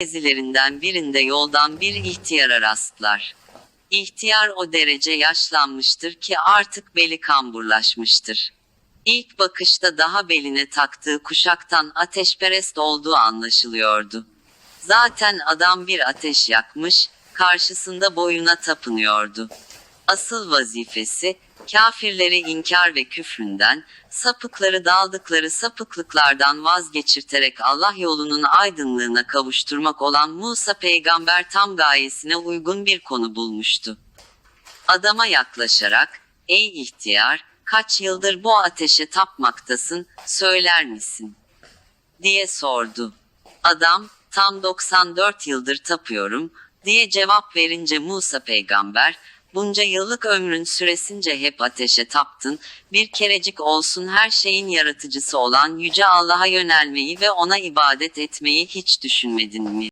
gezilerinden birinde yoldan bir ihtiyara rastlar. İhtiyar o derece yaşlanmıştır ki artık beli kamburlaşmıştır. İlk bakışta daha beline taktığı kuşaktan ateşperest olduğu anlaşılıyordu. Zaten adam bir ateş yakmış, karşısında boyuna tapınıyordu. Asıl vazifesi, kafirleri inkar ve küfründen, sapıkları daldıkları sapıklıklardan vazgeçirterek Allah yolunun aydınlığına kavuşturmak olan Musa peygamber tam gayesine uygun bir konu bulmuştu. Adama yaklaşarak, ey ihtiyar, kaç yıldır bu ateşe tapmaktasın, söyler misin? diye sordu. Adam, tam 94 yıldır tapıyorum, diye cevap verince Musa peygamber, bunca yıllık ömrün süresince hep ateşe taptın, bir kerecik olsun her şeyin yaratıcısı olan Yüce Allah'a yönelmeyi ve ona ibadet etmeyi hiç düşünmedin mi?